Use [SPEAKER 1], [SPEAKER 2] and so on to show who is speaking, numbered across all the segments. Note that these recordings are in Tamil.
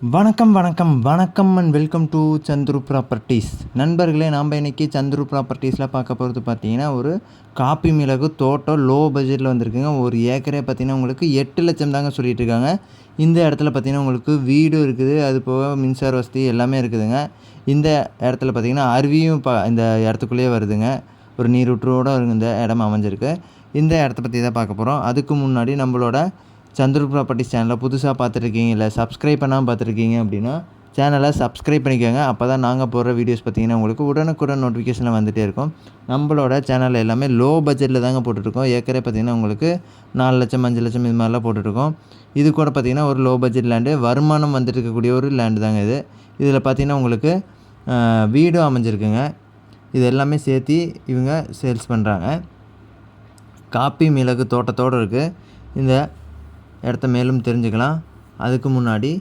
[SPEAKER 1] வணக்கம் வணக்கம் வணக்கம் and welcome to Chandru properties நண்பர்களே நாம் இன்றைக்கி சந்துரு ப்ராப்பர்ட்டிஸில் பார்க்க போகிறது பார்த்தீங்கன்னா ஒரு காப்பி மிளகு தோட்டம் லோ பட்ஜெட்டில் வந்திருக்குங்க. ஒரு ஏக்கரே பார்த்தீங்கன்னா உங்களுக்கு எட்டு லட்சம் தாங்க சொல்லிட்டு இருக்காங்க. இந்த இடத்துல பார்த்தீங்கன்னா உங்களுக்கு வீடும் இருக்குது. அது போக மின்சார வசதி எல்லாமே இருக்குதுங்க. இந்த இடத்துல பார்த்தீங்கன்னா அருவியும் பா இந்த இடத்துக்குள்ளேயே வருதுங்க. ஒரு நீரூற்றோடு இந்த இடம் அமைஞ்சிருக்கு. இந்த இடத்த பற்றி தான் பார்க்க போகிறோம் அதுக்கு முன்னாடி நம்மளோட சந்துரு ப்ராப்பர்ட்டிஸ் சேனலை புதுசாக பார்த்துருக்கீங்க இல்லை சப்ஸ்கிரைப் பண்ணாமல் பார்த்துருக்கீங்க அப்படின்னா சேனலை சப்ஸ்கிரைப் பண்ணிக்கோங்க. அப்போ தான் நாங்கள் போடுற வீடியோஸ் பார்த்தீங்கன்னா உங்களுக்கு உடனுக்குடன் நோட்டிஃபிகேஷனில் வந்துகிட்டே இருக்கும். நம்மளோட சேனலில் எல்லாமே லோ பட்ஜெட்டில் தாங்க போட்டுட்ருக்கோம். ஏக்கரே பார்த்திங்கன்னா உங்களுக்கு நாலு லட்சம் அஞ்சு லட்சம் இது மாதிரிலாம் போட்டுட்ருக்கோம். இது கூட பார்த்திங்கன்னா ஒரு லோ பட்ஜெட் லேண்டு வருமானம் வந்துட்டு இருக்கக்கூடிய ஒரு லேண்டு தாங்க இது. இதில் பார்த்திங்கன்னா உங்களுக்கு வீடும் அமைஞ்சிருக்குங்க. இது எல்லாமே சேர்த்து இவங்க சேல்ஸ் பண்ணுறாங்க காப்பி மிளகு தோட்டத்தோடு இருக்குது இந்த இடத்த மேலும் தெரிஞ்சுக்கலாம். அதுக்கு முன்னாடி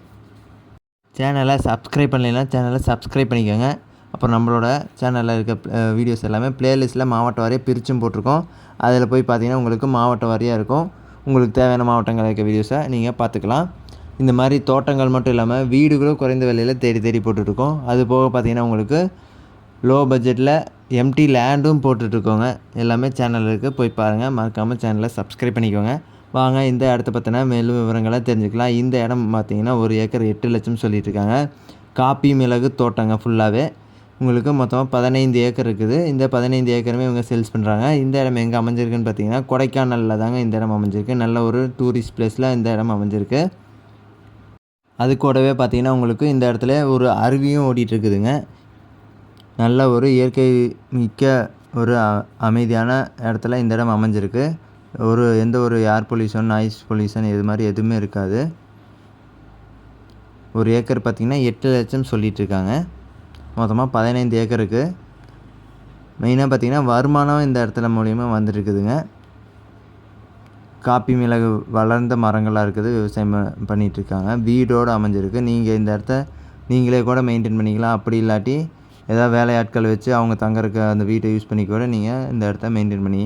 [SPEAKER 1] சேனலை சப்ஸ்கிரைப் பண்ணலைன்னா சேனலை சப்ஸ்கிரைப் பண்ணிக்கோங்க. அப்புறம் நம்மளோட சேனலில் இருக்க வீடியோஸ் எல்லாமே ப்ளேலிஸ்ட்டில் மாவட்ட வாரியாக பிரித்தும் போட்டிருக்கோம். அதில் போய் பார்த்தீங்கன்னா உங்களுக்கு மாவட்ட வாரியாக இருக்கும். உங்களுக்கு தேவையான மாவட்டங்கள் இருக்க வீடியோஸை நீங்கள் பார்த்துக்கலாம். இந்த மாதிரி தோட்டங்கள் மட்டும் இல்லாமல் வீடுகளும் குறைந்த விலையில் தேடி தேடி போட்டுட்ருக்கோம். அது போக பார்த்திங்கன்னா உங்களுக்கு லோ பட்ஜெட்டில் எம்டி லேண்டும் போட்டுட்ருக்கோங்க. எல்லாமே சேனல் இருக்குது போய் பாருங்கள் மறக்காமல் சேனலை சப்ஸ்கிரைப் பண்ணிக்கோங்க. வாங்க இந்த இடத்த பற்றின மேலும் விவரங்களை தெரிஞ்சுக்கலாம். இந்த இடம் பார்த்திங்கன்னா ஒரு ஏக்கர் எட்டு லட்சம் சொல்லிகிட்ருக்காங்க காப்பி மிளகு தோட்டங்க ஃபுல்லாகவே உங்களுக்கு மொத்தம் பதினைந்து ஏக்கர் இருக்குது. இந்த பதினைந்து ஏக்கருமே இவங்க சேல்ஸ் பண்ணுறாங்க இந்த இடம் எங்கே அமைஞ்சிருக்குன்னு பார்த்தீங்கன்னா கொடைக்கானலில் தாங்க இந்த இடம் அமைஞ்சிருக்கு. நல்ல ஒரு டூரிஸ்ட் பிளேஸில் இந்த இடம் அமைஞ்சிருக்கு. அது கூடவே பார்த்திங்கன்னா உங்களுக்கு இந்த இடத்துல ஒரு அருவியும் ஓடிட்டுருக்குதுங்க. நல்ல ஒரு இயற்கை மிக்க ஒரு அமைதியான இடத்துல இந்த இடம் அமைஞ்சிருக்கு. ஒரு எந்த ஒரு ஏர் பொல்யூஷன் நாய்ஸ் பொல்யூஷன் இது மாதிரி எதுவுமே இருக்காது. ஒரு ஏக்கர் பார்த்திங்கன்னா எட்டு லட்சம் சொல்லிகிட்ருக்காங்க மொத்தமாக பதினைந்து ஏக்கருக்கு மெயினாக பார்த்திங்கன்னா வருமானம் இந்த இடத்துல மூலிமா வந்துருக்குதுங்க. காப்பி மிளகு வளர்ந்த மரங்களாக இருக்குது விவசாயம் பண்ணிகிட்ருக்காங்க வீடோடு அமைஞ்சிருக்கு. நீங்கள் இந்த இடத்த நீங்களே கூட மெயின்டைன் பண்ணிக்கலாம். அப்படி இல்லாட்டி ஏதாவது வேலையாட்கள் வச்சு அவங்க தங்குறதுக்கு அந்த வீட்டை யூஸ் பண்ணி கூட நீங்கள் இந்த இடத்த மெயின்டைன் பண்ணி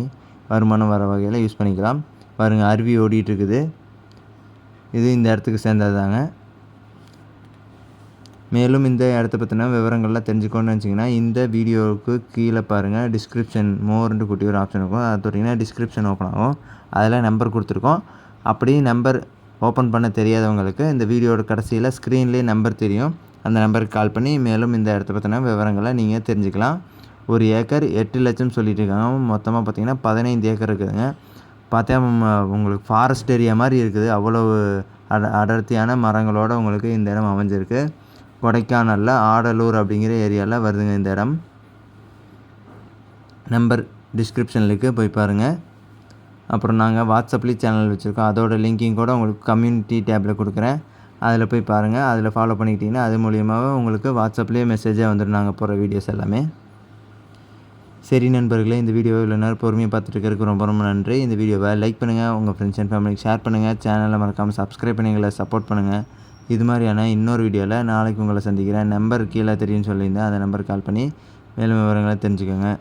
[SPEAKER 1] வருமானம் வர வகையில் யூஸ் பண்ணிக்கலாம். பாருங்கள் அருவி ஓடிட்டுருக்குது. இது இந்த இடத்துக்கு சேர்ந்தது தாங்க மேலும் இந்த இடத்த பற்றின விவரங்கள்லாம் தெரிஞ்சுக்கணும்னு வச்சிங்கன்னா இந்த வீடியோவுக்கு கீழே பாருங்கள் டிஸ்கிரிப்ஷன் மோர்ன்ட்டு குட்டி ஒரு ஆப்ஷன் இருக்கும். அது தொட்டிங்கன்னா டிஸ்கிரிப்ஷன் ஓப்பன் ஆகும். அதில் நம்பர் கொடுத்துருக்கோம். அப்படி நம்பர் ஓப்பன் பண்ண தெரியாதவங்களுக்கு இந்த வீடியோட கடைசியில் ஸ்க்ரீன்லேயே நம்பர் தெரியும். அந்த நம்பருக்கு கால் பண்ணி மேலும் இந்த இடத்த பற்றின விவரங்களை நீங்கள் தெரிஞ்சுக்கலாம். ஒரு ஏக்கர் எட்டு லட்சம் சொல்லிட்டு இருக்காங்க மொத்தமாக பார்த்தீங்கன்னா பதினைந்து ஏக்கர் இருக்குதுங்க. பார்த்தா உங்களுக்கு ஃபாரஸ்ட் ஏரியா மாதிரி இருக்குது. அவ்வளவு அட அடர்த்தியான மரங்களோடு உங்களுக்கு இந்த இடம் அமைஞ்சிருக்கு. கொடைக்கானலில் ஆடலூர் அப்படிங்கிற ஏரியாவில் வருதுங்க இந்த இடம். நம்பர் டிஸ்கிரிப்ஷனுக்கு போய் பாருங்கள் அப்புறம் நாங்கள் வாட்ஸ்அப்லேயும் சேனல் வச்சுருக்கோம். அதோட லிங்கிங் கூட உங்களுக்கு கம்யூனிட்டி டேப்பில் கொடுக்குறேன். அதில் போய் பாருங்கள் அதில் ஃபாலோ பண்ணிக்கிட்டிங்கன்னா அது மூலியமாகவே உங்களுக்கு வாட்ஸ்அப்லேயே மெசேஜாக வந்துடும் நாங்கள் போகிற வீடியோஸ் எல்லாமே. சரி நண்பர்களே இந்த வீடியோ இவ்வளோ நேரம் பொறுமையாக பார்த்துட்டு இருக்கிறதுக்கு ரொம்ப ரொம்ப நன்றி. இந்த வீடியோவை லைக் பண்ணுங்கள் உங்கள் ஃப்ரெண்ட்ஸ் அண்ட் ஃபேமிலிக்கு ஷேர் பண்ணுங்கள் சேனலை மறக்காமல் சப்ஸ்கிரைப் பண்ணி எங்களை சப்போர்ட் பண்ணுங்கள் இது மாதிரியான இன்னொரு வீடியோவில் நாளைக்கு உங்களை சந்திக்கிறேன். நம்பர் கீழே தெரியும்னு சொல்லியிருந்தேன் அந்த நம்பருக்கு கால் பண்ணி மேலும் விவரங்களை தெரிஞ்சுக்கோங்க.